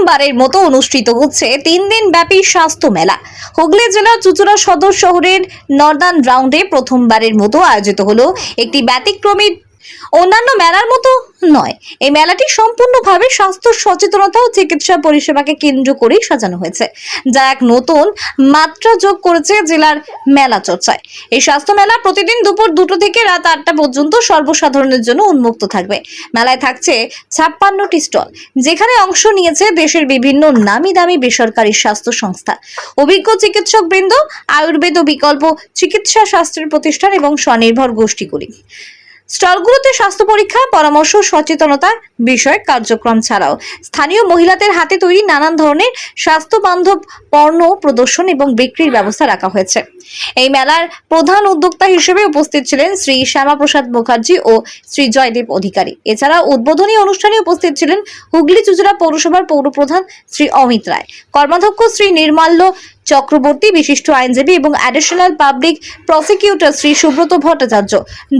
প্রথমবারের মতো অনুষ্ঠিত হচ্ছে তিন দিন ব্যাপী স্বাস্থ্য মেলা। হুগলি জেলার চুচুড়া সদর শহরের নর্দার্ন রাউন্ডে প্রথমবারের মতো আয়োজিত হলো একটি ব্যতিক্রমী অন্যান্য মেলার মতো নয়। এই মেলাটি সম্পূর্ণভাবে স্বাস্থ্য, সচেতনতা ও চিকিৎসা পরিষেবাকে কেন্দ্র করেই সাজানো হয়েছে, যা এক নতুন মাত্রা যোগ করেছে জেলার মেলা চর্চায়। এই স্বাস্থ্য মেলা প্রতিদিন দুপুর দুটো থেকে রাত আটটা পর্যন্ত সর্বসাধারণের জন্য উন্মুক্ত থাকবে। মেলায় থাকছে ছাপ্পান্নটি স্টল, যেখানে অংশ নিয়েছে দেশের বিভিন্ন নামি দামি বেসরকারি স্বাস্থ্য সংস্থা। অভিজ্ঞ চিকিৎসক বৃন্দ আয়ুর্বেদ ও বিকল্প চিকিৎসা শাস্ত্রের প্রতিষ্ঠান এবং স্বনির্ভর গোষ্ঠীগুলি স্টলগুলোতে স্বাস্থ্য পরীক্ষা, পরামর্শ সচেতনতা বিষয়, কার্যক্রম ছাড়াও। স্থানীয় মহিলাদের হাতে তৈরি নানান ধরনের স্বাস্থ্য বান্ধব পণ্য প্রদর্শন এবং বিক্রির ব্যবস্থা রাখা হয়েছে। এই মেলার প্রধান উদ্যোক্তা হিসেবে উপস্থিত ছিলেন শ্রী শ্যামাপ্রসাদ মুখার্জি ও শ্রী জয়দেব অধিকারী। এছাড়া উদ্বোধনী অনুষ্ঠানে উপস্থিত ছিলেন হুগলি চুচুড়া পৌরসভার পৌরপ্রধান শ্রী অমিত রায়। কর্মাধ্যক্ষ শ্রী নির্মাল্য চক্রবর্তী, বিশিষ্ট আইনজীবী এবং additional public prosecutor Shri Subrata Bhattacharya.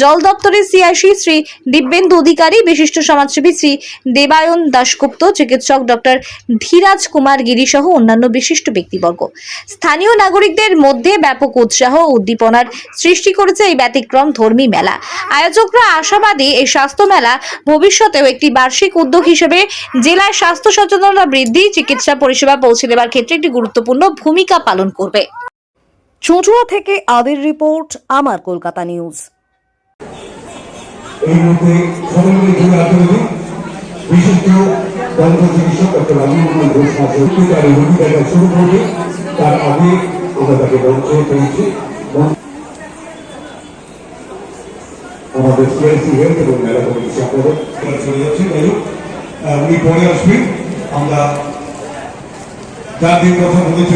জল দপ্তরের সিআইসি শ্রী দিব্যেন্দু অধিকারী, বিশিষ্ট সমাজসেবী শ্রী দেবায়ন দাশগুপ্ত, চিকিৎসক ডক্টর ধীরাজ কুমার গিরি সহ অন্যান্য বিশিষ্ট ব্যক্তিবর্গ। স্থানীয় নাগরিকদের মধ্যে ব্যাপক উৎসাহ ও উদ্দীপনার সৃষ্টি করেছে এই ব্যতিক্রম ধর্মী মেলা। আয়োজকরা আশাবাদী এই স্বাস্থ্য মেলা ভবিষ্যতেও একটি বার্ষিক উদ্যোগ হিসেবে জেলায় স্বাস্থ্য সচেতনতা বৃদ্ধি, চিকিৎসা পরিষেবা পৌঁছে দেওয়ার ক্ষেত্রে একটি গুরুত্বপূর্ণ ভূমিকা পালন করবে। চুঁচুড়া থেকে আদির রিপোর্ট আমার কলকাতা নিউজ। এই মুহূর্তে সকলকে জুড়ে আন্তরিক বিশিষ্ট দন্ত চিকিৎসক ডক্টর রাজীবকুমার ঘোষ মহাশয় তার এই রোগী শুরু করবে। তার আগে আমরা তাকে মঞ্চে পেয়েছি। আমাদের সিআইসি হেলথ এবং মেলা কমিটি সম্পাদক চলে যাচ্ছে। যাই উনি পরে আসবেন। আমরা যাদের কথা বলেছে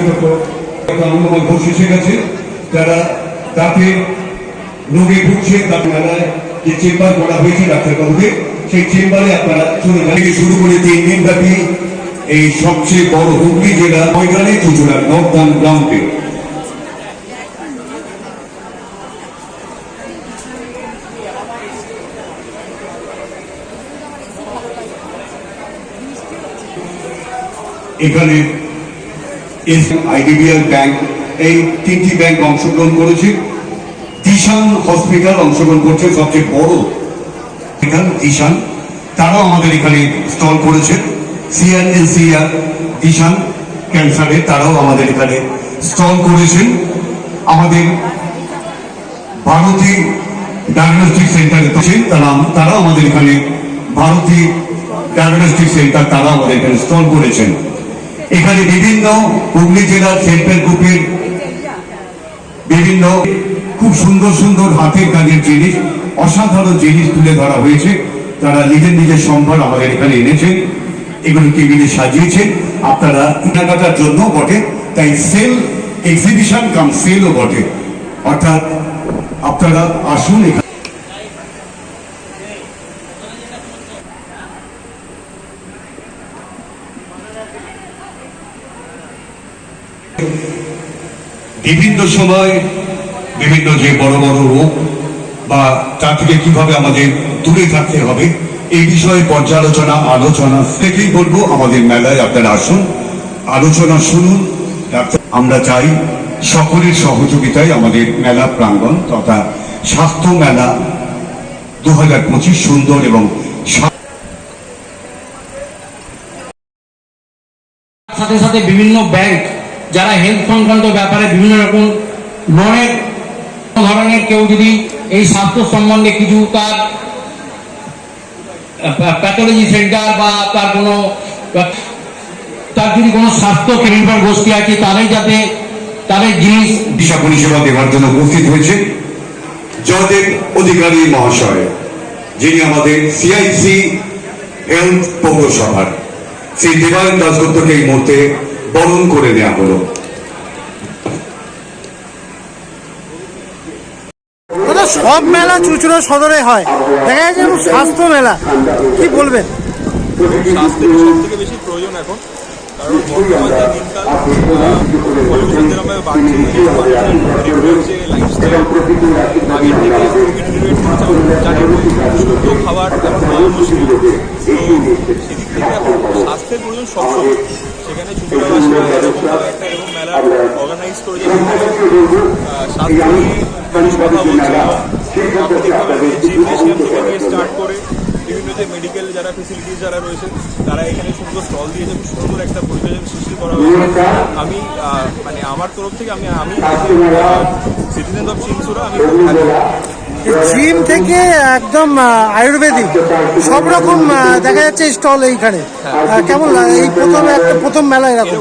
আনন্দময় ঘোষ এসে গেছে। যারা তাকে রোগী ভুগছে, তার মেলায় যে চেম্বার করা হয়েছে ডাক্তারবাবুদের, সেই চেম্বারে আপনারা চলে যান। শুরু করে তিন দিন ব্যাপী এই সবচেয়ে বড় হুগলি জেলা ময়দানে চুচুড়া নর্দান গ্রাউন্ডে। এখানে আইডিবিআই ব্যাংক, এই তিনটি ব্যাংক অংশগ্রহণ করেছে। দিশান হসপিটাল অংশগ্রহণ করছে সবচেয়ে বড় হসপিটাল দিশান তারাও আমাদের এখানে স্টল করেছে। সিআরএনসিআর দিশান ক্যান্সারে তারাও আমাদের এখানে স্টল করেছেন আমাদের ভারতী ডায়াগনস্টিক সেন্টার তারা, তারাও আমাদের এখানে ভারতী ডায়াগনস্টিক সেন্টার তারা আমাদের এখানে স্টল করেছেন। এখানে বিভিন্ন হুগলি জেলার হেল্প গ্রুপের বিভিন্ন খুব সুন্দর সুন্দর হাতের কাজের জিনিস, অসাধারণ জিনিস তুলে ধরা হয়েছে। তারা নিজের নিজের সম্ভার আমাদের এখানে এনেছেন এগুলো টেবিলে সাজিয়েছেন আপনারা কেনাকাটার জন্য বটে, তাই সেল এক্সিবিশন কাম সেলও বটে। অর্থাৎ আপনারা আসুন এখানে। বিভিন্ন সময় বিভিন্ন যে বড় বড় রোগ বা তার থেকে কীভাবে আমাদের দূরে থাকতে হবে, এই বিষয়ে পর্যালোচনা, আলোচনা থেকেই বলব। আমাদের মেলায় আপনারা আসুন, আলোচনা শুনুন। আমরা চাই সকলের সহযোগিতায় আমাদের মেলা প্রাঙ্গণ তথা স্বাস্থ্য মেলা দু হাজার পঁচিশ সুন্দর এবং সাথে সাথে বিভিন্ন ব্যাংক যারা হেলথ সংক্রান্ত ব্যাপারে বিভিন্ন রকম লোনের ধরনের কেউ যদি এই স্বাস্থ্য সম্বন্ধে কিছু তার প্যাথোলজি সেন্টার বা তার কোনো, তার যদি কোনো স্বাস্থ্য নির্ভর গোষ্ঠী আছে তারাই যাতে তাদের জিনিস চিকিৎসা পরিষেবা দেওয়ার জন্য উপস্থিত হয়েছে জয়দেব অধিকারী মহাশয়, যিনি আমাদের সিআইসি হেলথ পৌরসভার শ্রী দেবায়ন দাসগুপ্তকে এই মুহূর্তে বরণ করে নেওয়া হলো। দাদা সব মেলা চুচুড়া সদরে হয়। দেখা যাচ্ছে স্বাস্থ্য মেলা। কি বলবেন? স্বাস্থ্যের সব থেকে বেশি প্রয়োজন এখন? লাইফস্টাইল থেকে খাবার সেদিক থেকে এখন স্বাস্থ্যের প্রয়োজন সবসময় সেখানে এরকম একটা মেলা অর্গানাইজ করে যে স্বাস্থ্য কথা স্টার্ট করে যে মেডিকেল যারা ফেসিলিটিস যারা রয়েছে তারা এখানে সুন্দর স্টল দিয়েছে খুব সুন্দর একটা পরিবেশের সৃষ্টি করা হয়েছে আমি মানে আমার তরফ থেকে আমি আমি সিটিজেন অফ চিনসুরা আমি। জিম থেকে একদম আয়ুর্বেদিক সব রকম দেখা যাচ্ছে স্টল এইখানে আহ, কেমন লাগে? এই প্রথম একটা প্রথম মেলা এরকম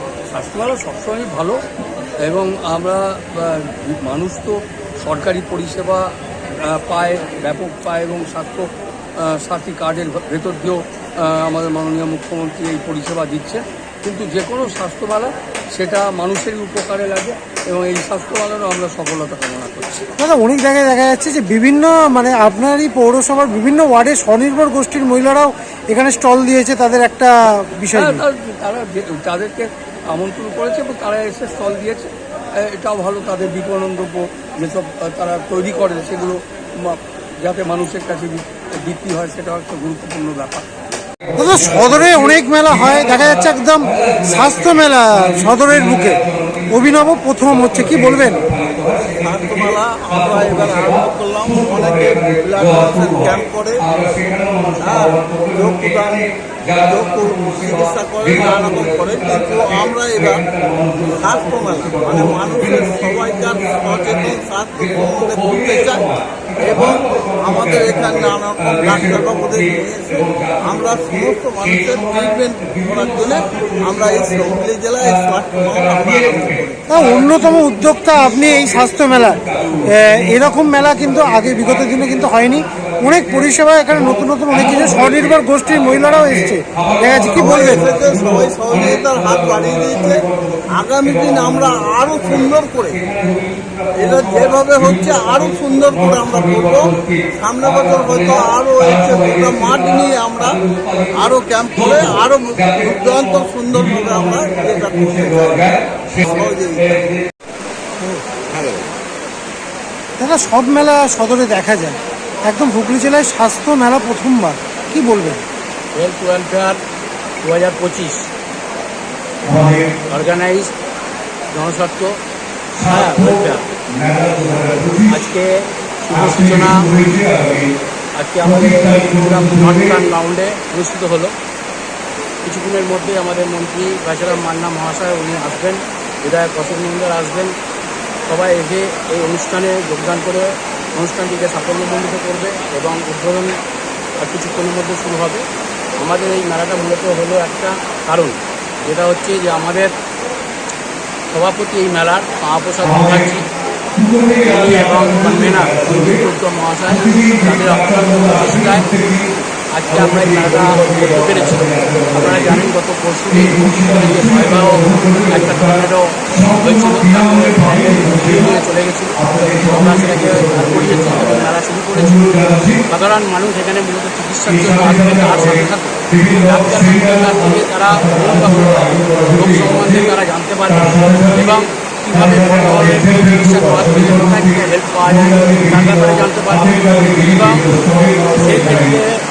স্বাস্থ্যভালো সবসময় ভালো এবং আমরা মানুষ তো সরকারি পরিষেবা পায় ব্যাপক পায় এবং স্বাস্থ্য সাথী কার্ডের ভেতর দিয়েও আমাদের মাননীয় মুখ্যমন্ত্রী এই পরিষেবা দিচ্ছে। কিন্তু যে কোনো স্বাস্থ্যমেলা সেটা মানুষেরই উপকারে লাগে এবং এই স্বাস্থ্যমেলারও আমরা সফলতা কামনা করছি। দাদা অনেক জায়গায় দেখা যাচ্ছে যে বিভিন্ন মানে আপনারই পৌরসভার বিভিন্ন ওয়ার্ডে স্বনির্ভর গোষ্ঠীর মহিলারাও এখানে স্টল দিয়েছে তাদের একটা বিষয় হ্যাঁ, তারা তাদেরকে আমন্ত্রণ করেছে এবং তারা এসে স্টল দিয়েছে। এটাও ভালো তাদের বিপণন দ্রব্য যেসব তারা তৈরি করে সেগুলো যাতে মানুষের কাছে বিক্রি হয় সেটাও একটা গুরুত্বপূর্ণ ব্যাপার। সদরে অনেক মেলা হয়, দেখা যাচ্ছে একদম স্বাস্থ্য মেলা সদরের বুকে। অভিনব প্রথম হচ্ছে, কি বলবেন? স্বাস্থ্যমালা আমরা এবার আরম্ভ করলাম অনেকে করে। হ্যাঁ, যোগ যোগ চিকিৎসা করে কিন্তু আমরা এবার স্বাস্থ্যমালা মানে মানুষের সবাইকার সচেতন স্বাস্থ্য করতে চাই। এবং আমাদের এখানে নানা রকম ডাক্তারবাবুদের নিয়ে আমরা সমস্ত মানুষের ট্রিটমেন্ট করার জন্য আমরা এই হুগলি জেলায় তা অন্যতম উদ্যোক্তা আপনি এই স্বাস্থ্য মেলা এরকম মেলা কিন্তু আগে বিগত দিনে কিন্তু হয়নি। অনেক পরিষেবা এখানে নতুন নতুন অনেক কিছু স্বনির্ভর গোষ্ঠীর মহিলারাও এসছে। দেখা যাচ্ছে কি বলবেন? সবাই সহযোগিতার হাত বাড়িয়ে দিয়েছে। আগামী দিন আমরা আরও সুন্দর করে এটা যেভাবে হচ্ছে আরও সুন্দর করে আমরা করব। সামনে বছর হয়তো আরও হচ্ছে মাঠ নিয়ে আমরা আরও ক্যাম্প করে আরও দুর্দান্ত সুন্দর করে আমরা এটা করতে সহযোগিতা। দাদা সব মেলা সদরে দেখা যায়। একদম হুগলি জেলায় স্বাস্থ্য মেলা প্রথমবার। কি বলবেন? হেলথ ওয়েলফেয়ার দু হাজার পঁচিশ অর্গানাইজ জনস্বার্থ হ্যাঁ আজকে শুভ সূচনা। আজকে আমাদের নর্থ রাউন্ডে অনুষ্ঠিত হলো। কিছুক্ষণের মধ্যে আমাদের মন্ত্রী গাছারাম মান্না মহাশয় উনি আসবেন। বিধায়ক অশোক মন্দির আসবেন। সবাই এসে এই অনুষ্ঠানে যোগদান করে অনুষ্ঠানটিকে সাফল্যমণ্ডিত করবে এবং উদ্বোধন কিছুক্ষণের মধ্যে শুরু হবে। আমাদের এই মেলাটা মূলত হলো একটা কারণ, যেটা হচ্ছে যে আমাদের সভাপতি এই মেলার মহাপ্রসাদ মুখার্জি এবং কনভেনার মহাশয়, তাদের প্রচেষ্টায় আজকে আমরা এই করতে পেরেছি। আপনারা জানেন, গত পরশু একটা টর্নেডো চলে গেছিল। আমরা শুরু করেছি। সাধারণ মানুষ এখানে মূলত চিকিৎসার জন্য আসবে তার সাথে সাথে ডাক্তার থেকে তারা রোগ সম্বন্ধে তারা জানতে পারবে এবং কীভাবে চিকিৎসা কোথায় হেল্প পাওয়া যায়, তার ব্যাপারে জানতে পারবে এবং সেই ক্ষেত্রে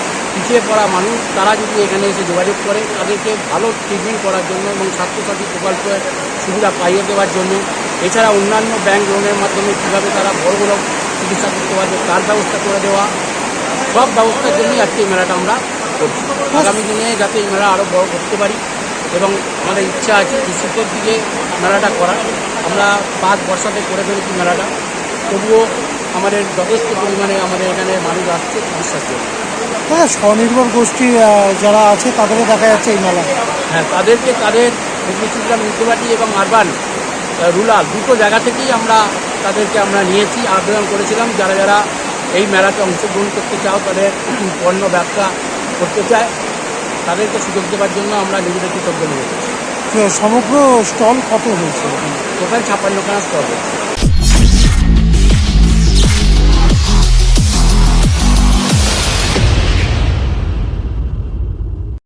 পিছিয়ে পড়া মানুষ, তারা যদি এখানে এসে যোগাযোগ করে, তাদেরকে ভালো ট্রিটমেন্ট করার জন্য এবং স্বাস্থ্যসাথী প্রকল্পের সুবিধা পাইয়ে দেওয়ার জন্য। এছাড়া অন্যান্য ব্যাংক লোনের মাধ্যমে কীভাবে তারা বড় বড় চিকিৎসা করতে পারবে, তার ব্যবস্থা করে দেওয়া, সব ব্যবস্থার জন্যই আজকে এই মেলাটা আমরা করছি। আগামী দিনে যাতে এই মেলা আরও বড় করতে পারি এবং আমাদের ইচ্ছা আছে শীতের দিকে মেলাটা করা। আমরা পাঁচ বর্ষাতে করে ফেলেছি মেলাটা। তবুও আমাদের যথেষ্ট পরিমাণে আমাদের এখানে মানুষ আসছে বিশ্বাস করি হ্যাঁ স্বনির্ভর গোষ্ঠী যারা আছে তাদেরও দেখা যাচ্ছে এই মেলা হ্যাঁ তাদেরকে তাদের মুসলিম মিউনিসিপালিটি এবং আরবান রুরাল দুটো জায়গা থেকেই আমরা তাদেরকে আমরা নিয়েছি আবেদন করেছিলাম। যারা যারা এই মেলাতে অংশগ্রহণ করতে চাও তাদের পণ্য ব্যবসা করতে চায় তাদেরকে সুযোগ দেওয়ার জন্য আমরা নিজেদের কৃতজ্ঞ নিয়েছি তো সমগ্র স্টল কত হয়েছে? টোটাল ছাপ্পান্নখানা স্টল হয়েছে।